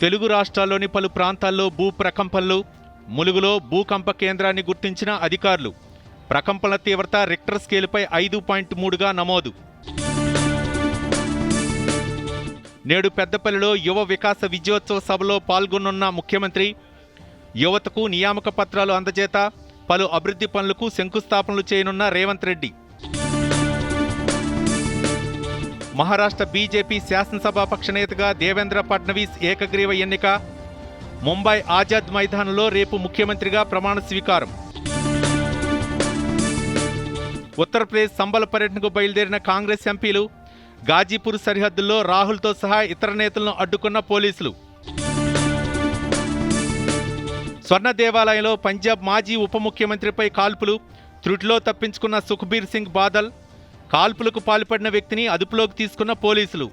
తెలుగు రాష్ట్రాల్లోని పలు ప్రాంతాల్లో భూ ప్రకంపనలు ములుగులో భూకంప కేంద్రాన్ని గుర్తించిన అధికారులు. ప్రకంపనల తీవ్రత రిక్టర్ స్కేలుపై ఐదు పాయింట్ మూడుగా నమోదు. నేడు పెద్దపల్లిలో యువ వికాస విజయోత్సవ సభలో పాల్గొనున్న ముఖ్యమంత్రి యువతకు నియామక పత్రాలు అందజేత పలు అభివృద్ధి పనులకు శంకుస్థాపనలు చేయనున్న రేవంత్ రెడ్డి. మహారాష్ట్ర బీజేపీ శాసనసభాపక్ష నేతగా దేవేంద్ర ఫడ్నవీస్ ఏకగ్రీవ ఎన్నిక. ముంబై ఆజాద్ మైదానంలో రేపు ముఖ్యమంత్రిగా ప్రమాణ స్వీకారం. ఉత్తరప్రదేశ్ సంబల పర్యటనకు బయలుదేరిన కాంగ్రెస్ ఎంపీలు గాజీపూర్ సరిహద్దుల్లో రాహుల్తో సహా ఇతర నేతలను అడ్డుకున్న పోలీసులు. స్వర్ణ దేవాలయంలో పంజాబ్ మాజీ ఉప ముఖ్యమంత్రిపై కాల్పులు. త్రుటిలో తప్పించుకున్న సుఖ్బీర్ సింగ్ బాదల్ కాల్పులకు పాల్పడిన వ్యక్తిని అదుపులోకి తీసుకున్న పోలీసులు.